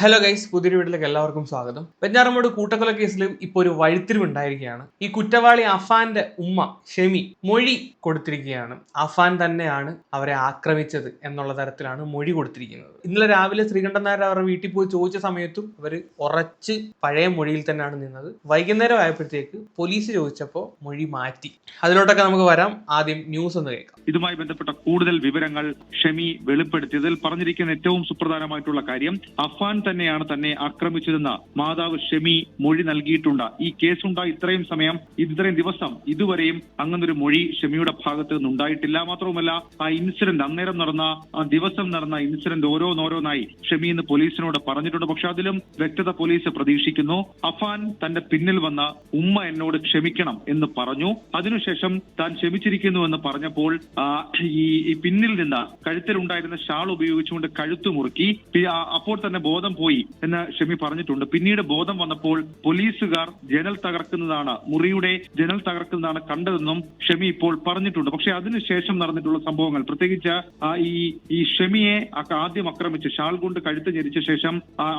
Hello guys പുതിയൊരു വീട്ടിലേക്ക് എല്ലാവർക്കും സ്വാഗതം. വെഞ്ഞാറമ്മൂട് കൂട്ടക്കൊല കേസിലും ഇപ്പോൾ ഒരു വഴിത്തിരിവുണ്ടായിരിക്കുകയാണ് ഈ കുറ്റവാളി അഫാന്റെ ഉമ്മ ഷെമി മൊഴി കൊടുത്തിരിക്കുകയാണ്. അഫാൻ തന്നെയാണ് അവരെ ആക്രമിച്ചത് എന്നുള്ള തരത്തിലാണ് മൊഴി കൊടുത്തിരിക്കുന്നത്. ഇന്നലെ രാവിലെ ശ്രീകണ്ഠൻ നായർ അവരുടെ വീട്ടിൽ പോയി ചോദിച്ച സമയത്തും അവർ ഉറച്ച് പഴയ മൊഴിയിൽ തന്നെയാണ് നിന്നത്. വൈകുന്നേരം ആയപ്പോഴത്തേക്ക് പോലീസ് ചോദിച്ചപ്പോൾ മൊഴി മാറ്റി. അതിലോട്ടൊക്കെ നമുക്ക് വരാം. ആദ്യം ന്യൂസ് ഒന്ന് കേൾക്കാം. ഇതുമായി ബന്ധപ്പെട്ട കൂടുതൽ വിവരങ്ങൾ ഷെമി വെളിപ്പെടുത്തിയതിൽ പറഞ്ഞിരിക്കുന്ന ഏറ്റവും സുപ്രധാനമായിട്ടുള്ള കാര്യം അഫാൻ തന്നെയാണ് തന്നെ ആക്രമിച്ചതെന്ന് മാതാവ് ഷെമി മൊഴി നൽകിയിട്ടുണ്ട്. ഈ കേസുണ്ടായി ഇത്രയും സമയം ഇത്രയും ദിവസം ഇതുവരെയും അങ്ങനൊരു മൊഴി ഷെമിയുടെ ഭാഗത്ത് നിന്ന് ഉണ്ടായിട്ടില്ല മാത്രവുമല്ല ആ ഇൻസിഡന്റ് അന്നേരം നടന്ന ആ ദിവസം നടന്ന ഇൻസിഡന്റ് ഓരോന്നോരോന്നായി ഷെമി ഇന്ന് പോലീസിനോട് പറഞ്ഞിട്ടുണ്ട്. പക്ഷെ അതിലും വ്യക്തത പോലീസ് പ്രതീക്ഷിക്കുന്നു. അഫാൻ തന്റെ പിന്നിൽ വന്ന ഉമ്മ എന്നോട് ക്ഷമിക്കണം എന്ന് പറഞ്ഞു. അതിനുശേഷം താൻ ക്ഷമിച്ചിരിക്കുന്നു എന്ന് പറഞ്ഞപ്പോൾ ഈ പിന്നിൽ നിന്ന് കഴുത്തിലുണ്ടായിരുന്ന ഷാൾ ഉപയോഗിച്ചുകൊണ്ട് കഴുത്തു മുറുക്കി അപ്പോൾ തന്നെ ബോധം പോയി എന്ന് ഷമി പറഞ്ഞിട്ടുണ്ട്. പിന്നീട് ബോധം വന്നപ്പോൾ പോലീസുകാർ ജനൽ തകർക്കുന്നതാണ് മുറിയുടെ ജനൽ തകർക്കുന്നതാണ് കണ്ടതെന്നും ഷമി ഇപ്പോൾ പറഞ്ഞിട്ടുണ്ട്. പക്ഷെ അതിനുശേഷം നടന്നിട്ടുള്ള സംഭവങ്ങൾ പ്രത്യേകിച്ച് ഈ ഈ ഷെമിയെ ആദ്യം ആക്രമിച്ച് ഷാൾ കൊണ്ട് കഴുത്ത് ഞെരിച്ച ശേഷം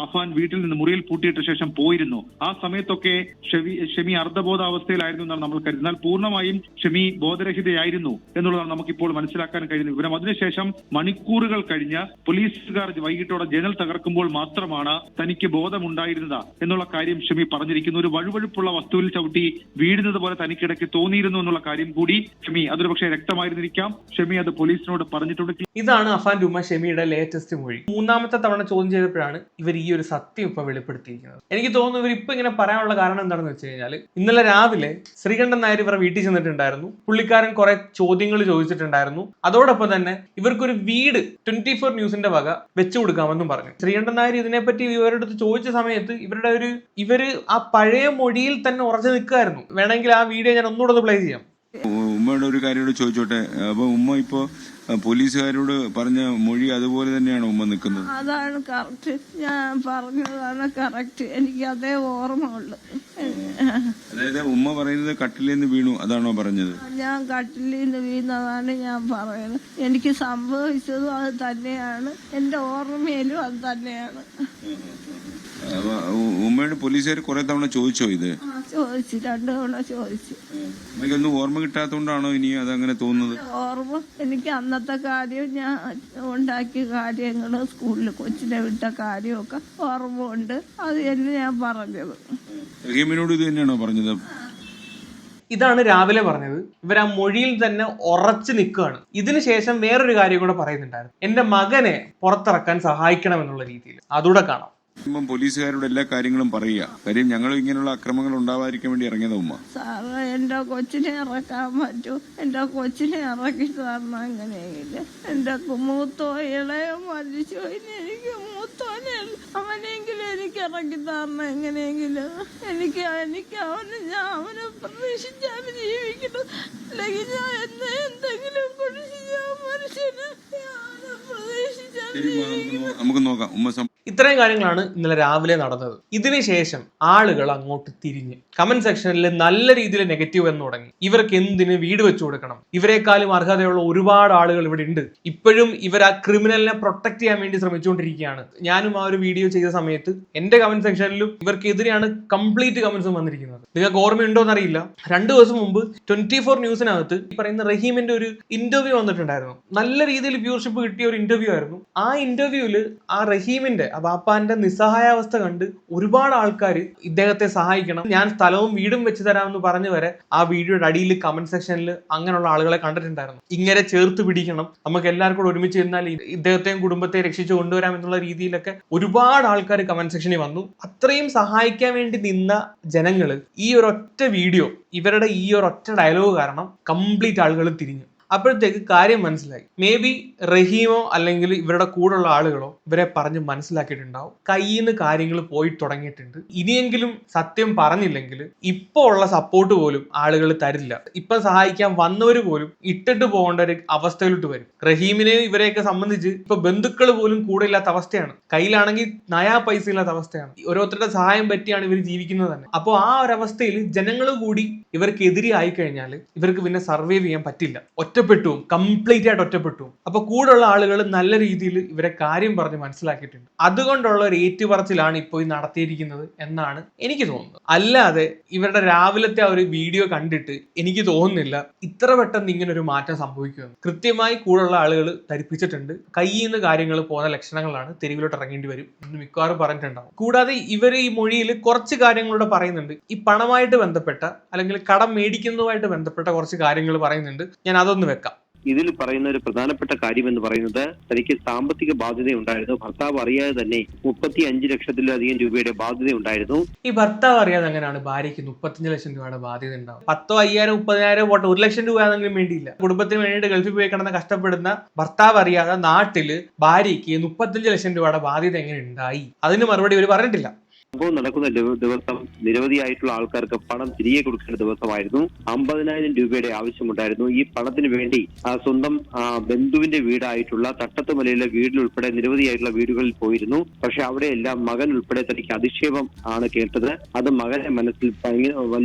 അഫാൻ വീട്ടിൽ നിന്ന് മുറിയിൽ പൂട്ടിയിട്ട ശേഷം പോയിരുന്നു. ആ സമയത്തൊക്കെ ഷെമി ഷെമി അർദ്ധബോധാവസ്ഥയിലായിരുന്നു എന്നാണ് നമ്മൾ കരുതുന്നത്. എന്നാൽ പൂർണമായും ഷെമി ബോധരഹിതയായിരുന്നു എന്നുള്ളതാണ് നമുക്കിപ്പോൾ മനസ്സിലാക്കാൻ കഴിയുന്ന വിവരം. അതിനുശേഷം മണിക്കൂറുകൾ കഴിഞ്ഞ് പോലീസുകാർ വൈകിട്ടോടെ ജനൽ തകർക്കുമ്പോൾ മാത്രമാണ് തനിക്ക് ബോധമുണ്ടായിരുന്നത് എന്നുള്ള കാര്യം ഷമി പറഞ്ഞിരിക്കുന്നു. ഒരു വഴുവഴുപ്പുള്ള വസ്തുവിൽ ചവിട്ടി വീഴുന്നത് പോലെ തനിക്കിടയ്ക്ക് തോന്നിയിരുന്നു എന്നുള്ള കാര്യം കൂടി ഷമി അതൊരു പക്ഷേ രക്തമായിരുന്നിരിക്കാം ഷമി അത് പോലീസിനോട് പറഞ്ഞിട്ടുണ്ട്. ഇതാണ് അഫാൻ ഉമ്മ ഷെമിയുടെ ലേറ്റസ്റ്റ് മൊഴി മൂന്നാമത്തെ തവണ ചോദ്യം ചെയ്തപ്പോഴാണ് ഇവർ ഈ ഒരു സത്യം ഇപ്പൊ വെളിപ്പെടുത്തിയിരിക്കുന്നത്. എനിക്ക് തോന്നുന്നു ഇവർ ഇപ്പൊ ഇങ്ങനെ പറയാനുള്ള കാരണം എന്താണെന്ന് വെച്ച് കഴിഞ്ഞാൽ ഇന്നലെ രാവിലെ ശ്രീകണ്ഠൻ നായർ ഇവരുടെ വീട്ടിൽ ചെന്നിട്ടുണ്ടായിരുന്നു. പുള്ളിക്കാരൻ കുറെ ചോദ്യങ്ങൾ ചോദിച്ചിട്ടുണ്ടായിരുന്നു. അതോടൊപ്പം തന്നെ ഇവർക്കൊരു വീട് ട്വന്റി ഫോർ ന്യൂസിന്റെ വക വെച്ചു കൊടുക്കാമെന്നും പറഞ്ഞു. ശ്രീകണ്ഠൻ നായർ ഇതിനെപ്പറ്റി ഇവരുടെ ചോദിച്ച സമയത്ത് ഇവരുടെ ഒരു ഇവർ ആ പഴയ മൊഴിയിൽ തന്നെ ഉറച്ചു നിൽക്കുമായിരുന്നു വേണമെങ്കിൽ ആ വീഡിയോ ഞാൻ ഒന്നുകൂടെ പ്ലേ ചെയ്യാം. ഉമ്മയുടെ ഒരു കാര്യം കൂടെ ചോദിച്ചോട്ടെ? അപ്പൊ ഉമ്മ ഇപ്പോ പോലീസുകാരോട് പറഞ്ഞ മൊഴി അതുപോലെ തന്നെയാണ് ഉമ്മ നിൽക്കുന്നത്. അതാണ് കറക്റ്റ് ഞാൻ പറഞ്ഞതാണ് കറക്റ്റ് എനിക്ക് അതേ ഓർമ്മ ഉള്ളു അതായത് ഉമ്മ പറയുന്നത് കട്ടിലിൽ നിന്ന് വീണു അതാണോ പറഞ്ഞത്? ഞാൻ കട്ടിലിൽ നിന്ന് വീണതാണ് ഞാൻ പറയുന്നത്. എനിക്ക് സംഭവിച്ചതും അത് തന്നെയാണ്. എന്റെ ഓർമ്മയിലും അത് തന്നെയാണ്. ഉമ്മയുടെ പോലീസുകാർ കുറെ തവണ ചോദിച്ചോ ഇത്? ചോദിച്ചു രണ്ടു തവണ ചോദിച്ചു. എനിക്കൊന്നും ഓർമ്മ കിട്ടാത്തോണ്ടാണോ ഇനി അതങ്ങനെ തോന്നുന്നത്? ഓർമ്മ എനിക്ക് അന്നത്തെ കാര്യം ഞാൻ ഉണ്ടാക്കിയ കാര്യങ്ങൾ സ്കൂളിൽ കൊച്ചിനെ വിട്ട കാര്യമൊക്കെ ഓർമ്മ ഉണ്ട് അത് തന്നെ ഞാൻ പറഞ്ഞത്. റഹീമിനോട് ഇത് തന്നെയാണോ പറഞ്ഞത്? ഇതാണ് രാവിലെ പറഞ്ഞത്. ഇവർ ആ മൊഴിയിൽ തന്നെ ഉറച്ചു നിൽക്കുകയാണ്. ഇതിനുശേഷം വേറൊരു കാര്യം കൂടെ പറയുന്നുണ്ടായിരുന്നു. എന്റെ മകനെ പുറത്തിറക്കാൻ സഹായിക്കണം എന്നുള്ള രീതിയിൽ. അതുകൂടെ കാണാം. ഇപ്പം പോലീസുകാരോട് എല്ലാ കാര്യങ്ങളും പറയുക. കാര്യം ഞങ്ങൾ ഇങ്ങനെയുള്ള അക്രമങ്ങൾ ഉണ്ടാവാതിരിക്കാൻ വേണ്ടി ഇറങ്ങിയത് ഉമ്മ. സാറ് എന്റെ കൊച്ചിനെ ഇറക്കാൻ പറ്റൂ. എന്റെ കൊച്ചിനെ ഇറക്കി സാറിന് എങ്ങനെയെങ്കിലും. എന്റെ മൂത്തോ ഇളയോ മരിച്ചു. എനിക്ക് മൂത്തോനെ അവനെങ്കിലും എനിക്ക് ഇറക്കി തരണം എങ്ങനെയെങ്കിലും. എനിക്ക് എനിക്ക് അവന് ഞാൻ അവനെ പ്രതീക്ഷിച്ചാൽ ജീവിക്കണം. അല്ലെങ്കിൽ ഞാൻ എന്നെ എന്തെങ്കിലും കുറിച്ച് ഞാൻ മനുഷ്യന് പ്രതീക്ഷിച്ചാൽ നമുക്ക് നോക്കാം. ഉമ്മ ഇത്രയും കാര്യങ്ങളാണ് ഇന്നലെ രാവിലെ നടന്നത്. ഇതിനുശേഷം ആളുകൾ അങ്ങോട്ട് തിരിഞ്ഞ്. കമന്റ് സെക്ഷനിൽ നല്ല രീതിയിൽ നെഗറ്റീവ് എന്ന് തുടങ്ങി. ഇവർക്ക് എന്തിന് വീട് വെച്ചു കൊടുക്കണം? ഇവരെക്കാളും അർഹതയുള്ള ഒരുപാട് ആളുകൾ ഇവിടെ ഉണ്ട്. ഇപ്പോഴും ഇവർ ആ ക്രിമിനലിനെ പ്രൊട്ടക്ട് ചെയ്യാൻ വേണ്ടി ശ്രമിച്ചുകൊണ്ടിരിക്കുകയാണ്. ഞാനും ആ ഒരു വീഡിയോ ചെയ്ത സമയത്ത് എന്റെ കമന്റ് സെക്ഷനിലും ഇവർക്കെതിരെയാണ് കംപ്ലീറ്റ് കമന്റ്സും വന്നിരിക്കുന്നത്. നിങ്ങൾക്ക് ഓർമ്മയുണ്ടോ എന്നറിയില്ല. രണ്ടു ദിവസം മുമ്പ് ട്വന്റി ഫോർ ന്യൂസിനകത്ത് ഈ പറയുന്ന റഹീമിന്റെ ഒരു ഇന്റർവ്യൂ വന്നിട്ടുണ്ടായിരുന്നു. നല്ല രീതിയിൽ വ്യൂവർഷിപ്പ് കിട്ടിയ ഒരു ഇന്റർവ്യൂ ആയിരുന്നു. ആ ഇന്റർവ്യൂവിൽ ആ റഹീമിന്റെ ബാപ്പാന്റെ നിസ്സഹായാവസ്ഥ കണ്ട് ഒരുപാട് ആൾക്കാർ ഇദ്ദേഹത്തെ സഹായിക്കണം. ഞാൻ സ്ഥലവും വീടും വെച്ച് തരാമെന്ന് പറഞ്ഞു വരെ ആ വീഡിയോയുടെ അടിയിൽ കമന്റ് സെക്ഷനിൽ അങ്ങനെയുള്ള ആളുകളെ കണ്ടിട്ടുണ്ടായിരുന്നു. ഇങ്ങനെ ചേർത്ത് പിടിക്കണം. നമുക്ക് എല്ലാവർക്കും കൂടെ ഒരുമിച്ച് നിന്നാൽ ഇദ്ദേഹത്തെയും കുടുംബത്തെ രക്ഷിച്ചു കൊണ്ടുവരാം എന്നുള്ള രീതിയിലൊക്കെ ഒരുപാട് ആൾക്കാർ കമന്റ് സെക്ഷനിൽ വന്നു. അത്രയും സഹായിക്കാൻ വേണ്ടി നിന്ന ജനങ്ങൾ ഈ ഒരു ഒറ്റ വീഡിയോ ഇവരുടെ ഈ ഒരു ഒറ്റ ഡയലോഗ് കാരണം കംപ്ലീറ്റ് ആളുകൾ തിരിഞ്ഞു. അപ്പോഴത്തേക്ക് കാര്യം മനസ്സിലായി. മേ ബി റഹീമോ അല്ലെങ്കിൽ ഇവരുടെ കൂടെയുള്ള ആളുകളോ ഇവരെ പറഞ്ഞ് മനസ്സിലാക്കിയിട്ടുണ്ടാവും. കയ്യിൽ നിന്ന് കാര്യങ്ങൾ പോയി തുടങ്ങിയിട്ടുണ്ട്. ഇനിയെങ്കിലും സത്യം പറഞ്ഞില്ലെങ്കിൽ ഇപ്പോൾ ഉള്ള സപ്പോർട്ട് പോലും ആളുകൾ തരില്ല. ഇപ്പൊ സഹായിക്കാൻ വന്നവർ പോലും ഇട്ടിട്ട് പോകേണ്ട ഒരു അവസ്ഥയിലോട്ട് വരും. റഹീമിനെ ഇവരെയൊക്കെ സംബന്ധിച്ച് ഇപ്പൊ ബന്ധുക്കൾ പോലും കൂടെ ഇല്ലാത്ത അവസ്ഥയാണ്. കയ്യിലാണെങ്കിൽ നയാ പൈസ ഇല്ലാത്ത അവസ്ഥയാണ്. ഓരോരുത്തരുടെ സഹായം പറ്റിയാണ് ഇവർ ജീവിക്കുന്നത് തന്നെ. അപ്പോൾ ആ ഒരു അവസ്ഥയിൽ ജനങ്ങൾ കൂടി ഇവർക്കെതിരെ ആയി കഴിഞ്ഞാൽ ഇവർക്ക് പിന്നെ സർവൈവ് ചെയ്യാൻ പറ്റില്ല. ഒറ്റപ്പെട്ടു കംപ്ലീറ്റ് ആയിട്ട് ഒറ്റപ്പെട്ടു. അപ്പൊ കൂടെയുള്ള ആളുകൾ നല്ല രീതിയിൽ ഇവരെ കാര്യം പറഞ്ഞ് മനസ്സിലാക്കിയിട്ടുണ്ട്. അതുകൊണ്ടുള്ള ഒരു ഏറ്റുപറച്ചിലാണ് ഇപ്പോൾ നടത്തിയിരിക്കുന്നത് എന്നാണ് എനിക്ക് തോന്നുന്നത്. അല്ലാതെ ഇവരുടെ രാവിലത്തെ ആ ഒരു വീഡിയോ കണ്ടിട്ട് എനിക്ക് തോന്നുന്നില്ല ഇത്ര പെട്ടെന്ന് ഇങ്ങനെ ഒരു മാറ്റം സംഭവിക്കുമെന്ന്. കൃത്യമായി കൂടെയുള്ള ആളുകൾ ധരിപ്പിച്ചിട്ടുണ്ട്. കയ്യിൽ നിന്ന് കാര്യങ്ങൾ പോകുന്ന ലക്ഷണങ്ങളാണ് തെരുവിലോട്ട് ഇറങ്ങേണ്ടി വരും എന്ന് മിക്കവാറും പറഞ്ഞിട്ടുണ്ടാവും. കൂടാതെ ഇവർ ഈ മൊഴിയിൽ കുറച്ച് കാര്യങ്ങളൂടെ പറയുന്നുണ്ട്. ഈ പണമായിട്ട് ബന്ധപ്പെട്ട അല്ലെങ്കിൽ കടം മേടിക്കുന്നതുമായിട്ട് ബന്ധപ്പെട്ട കുറച്ച് കാര്യങ്ങൾ പറയുന്നുണ്ട്. ഞാൻ അതൊന്ന് വെക്കാം. ഇതിൽ പറയുന്ന ഒരു പ്രധാനപ്പെട്ട കാര്യം എന്ന് പറയുന്നത് തനിക്ക് സാമ്പത്തിക ബാധ്യത ഉണ്ടായിരുന്നു ഭർത്താവ് അറിയാതെ തന്നെ മുപ്പത്തി അഞ്ച് ലക്ഷത്തിലധികം രൂപയുടെ ബാധ്യത ഉണ്ടായിരുന്നു ഈ ഭർത്താവ് അറിയാതെ അങ്ങനെയാണ് ഭാര്യയ്ക്ക് മുപ്പത്തഞ്ച് ലക്ഷം രൂപയുടെ ബാധ്യത ഉണ്ടാവും പത്തോ അയ്യായിരം മുപ്പതിനായിരം പോട്ടെ ഒരു ലക്ഷം രൂപ ആണെങ്കിലും വേണ്ടിയില്ല. കുടുംബത്തിന് വേണ്ടിയിട്ട് ഗൾഫിൽ പോയി കിടന്ന് കഷ്ടപ്പെടുന്ന ഭർത്താവ് അറിയാതെ നാട്ടിൽ ഭാര്യയ്ക്ക് മുപ്പത്തഞ്ച് ലക്ഷം രൂപയുടെ ബാധ്യത എങ്ങനെ ഉണ്ടായി? അതിന് മറുപടി ഇവർ പറഞ്ഞിട്ടില്ല. സംഭവം നടക്കുന്ന ദിവ- ദിവസം നിരവധിയായിട്ടുള്ള ആൾക്കാർക്ക് പണം തിരികെ കൊടുക്കേണ്ട ദിവസമായിരുന്നു. അമ്പതിനായിരം രൂപയുടെ ആവശ്യമുണ്ടായിരുന്നു. ഈ പണത്തിന് വേണ്ടി സ്വന്തം ബന്ധുവിന്റെ വീടായിട്ടുള്ള തട്ടത്തുമലയിലെ വീടിലുൾപ്പെടെ നിരവധിയായിട്ടുള്ള വീടുകളിൽ പോയിരുന്നു. പക്ഷെ അവിടെയെല്ലാം മകൻ ഉൾപ്പെടെ തനിക്ക് അധിക്ഷേപം ആണ് കേട്ടത്. അത് മകനെ മനസ്സിൽ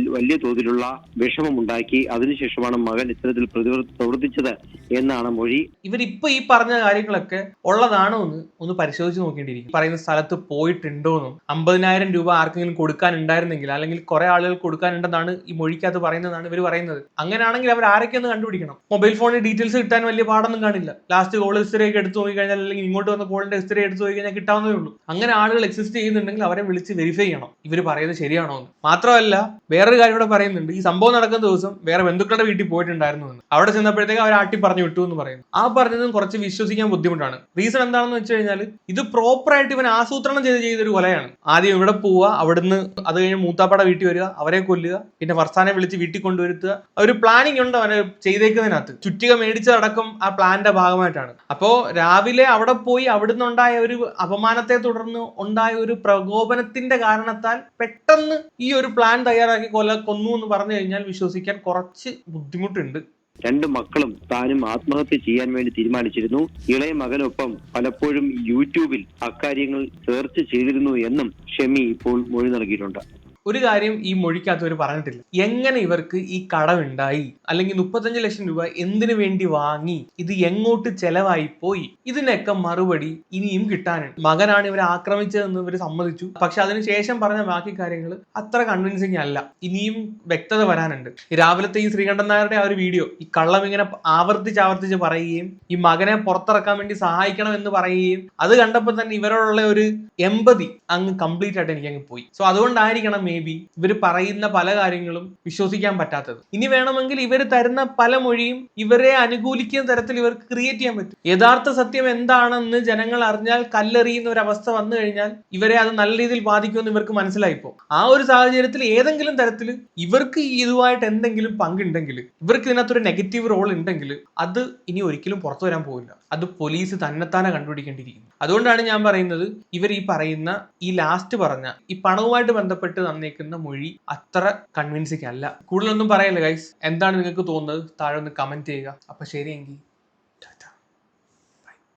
വലിയ തോതിലുള്ള വിഷമമുണ്ടാക്കി. അതിനുശേഷമാണ് മകൻ ഇത്തരത്തിൽ പ്രവർത്തിച്ചത് എന്നാണ് മൊഴി. ഇവരിപ്പോ ഈ പറഞ്ഞ കാര്യങ്ങളൊക്കെ ഉള്ളതാണോ എന്ന് ഒന്ന് പരിശോധിച്ച് നോക്കേണ്ടിയിരിക്കും പറയുന്ന സ്ഥലത്ത് പോയിട്ടുണ്ടോന്നും അമ്പതിനായിരം രൂപ ആർക്കെങ്കിലും കൊടുക്കാനുണ്ടായിരുന്നെങ്കിൽ അല്ലെങ്കിൽ കുറെ ആളുകൾ കൊടുക്കാനുണ്ടെന്നാണ് ഈ മൊഴിക്കകത്ത് പറയുന്നതാണ് ഇവർ പറയുന്നത്. അങ്ങനെയാണെങ്കിൽ അവർ ആരൊക്കെയൊന്ന് കണ്ടുപിടിക്കണം? മൊബൈൽ ഫോണിന്റെ ഡീറ്റെയിൽസ് കിട്ടാൻ വലിയ പാടൊന്നും കാണില്ല. ലാസ്റ്റ് കോൾ ഹിസ്റ്ററി ഒക്കെ എടുത്തു നോക്കി കഴിഞ്ഞാൽ അല്ലെങ്കിൽ ഇങ്ങോട്ട് വന്ന കോളിന്റെ ഹിസ്റ്ററി എടുത്തു നോക്കി കഴിഞ്ഞാൽ കിട്ടാവുന്നതേ ഉള്ളൂ. അങ്ങനെ ആളുകൾ എക്സിസ്റ്റ് ചെയ്യുന്നുണ്ടെങ്കിൽ അവരെ വിളിച്ച് വെരിഫൈ ചെയ്യണം. ഇവർ പറയുന്നത് ശരിയാണോ എന്ന്. മാത്രമല്ല വേറൊരു കാര്യം ഇവിടെ പറയുന്നുണ്ട്. ഈ സംഭവം നടക്കുന്ന ദിവസം വേറെ ബന്ധുക്കളുടെ വീട്ടിൽ പോയിട്ടുണ്ടായിരുന്നു എന്ന്. അവിടെ ചെന്നപ്പോഴത്തേക്ക് അവർ ആട്ടി പറഞ്ഞു വിട്ടു എന്ന് പറയുന്നു. ആ പറഞ്ഞതും കുറച്ച് വിശ്വസിക്കാൻ ബുദ്ധിമുട്ടാണ്. റീസൺ എന്താണെന്ന് വെച്ച് കഴിഞ്ഞാൽ ഇത് പ്രോപ്പറായിട്ട് ഇവൻ ആസൂത്രണം ചെയ്ത് ചെയ്തൊരു കൊലയാണ്. ആദ്യം ഇവിടെ പോവുക അവിടുന്ന് അത് കഴിഞ്ഞ് മൂത്താപ്പട വീട്ടിൽ വരിക അവരെ കൊല്ലുക പിന്നെ വർത്താനെ വിളിച്ച് വീട്ടിൽ കൊണ്ടുവരുത്തുക. ഒരു പ്ലാനിങ് ഉണ്ട് അവന് ചെയ്തേക്കുന്നതിനകത്ത്. ചുറ്റിക മേടിച്ചതടക്കം ആ പ്ലാന്റെ ഭാഗമായിട്ടാണ്. അപ്പോ രാവിലെ അവിടെ പോയി അവിടുന്ന് ഉണ്ടായ ഒരു അപമാനത്തെ തുടർന്ന് ഉണ്ടായ ഒരു പ്രകോപനത്തിന്റെ കാരണത്താൽ പെട്ടെന്ന് ഈ ഒരു പ്ലാൻ തയ്യാറാക്കി കൊല കൊന്നു എന്ന് പറഞ്ഞു കഴിഞ്ഞാൽ വിശ്വസിക്കാൻ കുറച്ച് ബുദ്ധിമുട്ടുണ്ട്. രണ്ട് മക്കളും താനും ആത്മഹത്യ ചെയ്യാൻ വേണ്ടി തീരുമാനിച്ചിരുന്നു. ഇളയ മകനൊപ്പം പലപ്പോഴും യൂട്യൂബിൽ അക്കാര്യങ്ങൾ സെർച്ച് ചെയ്തിരുന്നു എന്നും ഷെമി ഇപ്പോൾ മൊഴി നൽകിയിട്ടുണ്ട്. ഒരു കാര്യം ഈ മൊഴിക്കകത്ത് അവർ പറഞ്ഞിട്ടില്ല. എങ്ങനെ ഇവർക്ക് ഈ കടമുണ്ടായി? അല്ലെങ്കിൽ മുപ്പത്തഞ്ച് ലക്ഷം രൂപ എന്തിനു വേണ്ടി വാങ്ങി? ഇത് എങ്ങോട്ട് ചെലവായി പോയി? ഇതിനൊക്കെ മറുപടി ഇനിയും കിട്ടാനുണ്ട്. മകനാണ് ഇവരെ ആക്രമിച്ചതെന്ന് ഇവർ സമ്മതിച്ചു. പക്ഷെ അതിനുശേഷം പറഞ്ഞ ബാക്കി കാര്യങ്ങൾ അത്ര കൺവിൻസിങ് അല്ല. ഇനിയും വ്യക്തത വരാനുണ്ട്. രാവിലത്തെ ഈ ശ്രീകണ്ഠൻ നായരുടെ ആ ഒരു വീഡിയോ ഈ കള്ളം ഇങ്ങനെ ആവർത്തിച്ച് ആവർത്തിച്ച് പറയുകയും ഈ മകനെ പുറത്തിറക്കാൻ വേണ്ടി സഹായിക്കണം എന്ന് പറയുകയും അത് കണ്ടപ്പോൾ തന്നെ ഇവരോടുള്ള ഒരു എമ്പതി അങ്ങ് കംപ്ലീറ്റ് ആയിട്ട് എനിക്ക് അങ്ങ് പോയി. സോ അതുകൊണ്ടായിരിക്കണം ബി ഇവർ പറയുന്ന പല കാര്യങ്ങളും വിശ്വസിക്കാൻ പറ്റാത്തത്. ഇനി വേണമെങ്കിൽ ഇവർ തരുന്ന പല മൊഴിയും ഇവരെ അനുകൂലിക്കുന്ന തരത്തിൽ ഇവർക്ക് ക്രിയേറ്റ് ചെയ്യാൻ പറ്റും. യഥാർത്ഥ സത്യം എന്താണെന്ന് ജനങ്ങൾ അറിഞ്ഞാൽ കല്ലെറിയുന്ന ഒരു അവസ്ഥ വന്നു കഴിഞ്ഞാൽ ഇവരെ അത് നല്ല രീതിയിൽ ബാധിക്കുമെന്ന് ഇവർക്ക് മനസ്സിലായിപ്പോ ആ ഒരു സാഹചര്യത്തിൽ ഏതെങ്കിലും തരത്തിൽ ഇവർക്ക് ഇതുമായിട്ട് എന്തെങ്കിലും പങ്കുണ്ടെങ്കിൽ ഇവർക്ക് ഇതിനകത്തൊരു നെഗറ്റീവ് റോൾ ഉണ്ടെങ്കിൽ അത് ഇനി ഒരിക്കലും പുറത്തു വരാൻ പോകില്ല അത് പോലീസ് തന്നെത്താനെ കണ്ടുപിടിക്കേണ്ടിയിരിക്കുന്നു. അതുകൊണ്ടാണ് ഞാൻ പറയുന്നത് ഇവർ ഈ പറയുന്ന ഈ ലാസ്റ്റ് പറഞ്ഞ ഈ പണവുമായിട്ട് ബന്ധപ്പെട്ട് തന്നേക്കുന്ന മൊഴി അത്ര കൺവിൻസിങ് അല്ല. കൂടുതലൊന്നും പറയല്ലേ ഗൈസ് എന്താണ് നിങ്ങൾക്ക് തോന്നുന്നത്? താഴെ ഒന്ന് കമന്റ് ചെയ്യുക. അപ്പൊ ശരിയെങ്കിൽ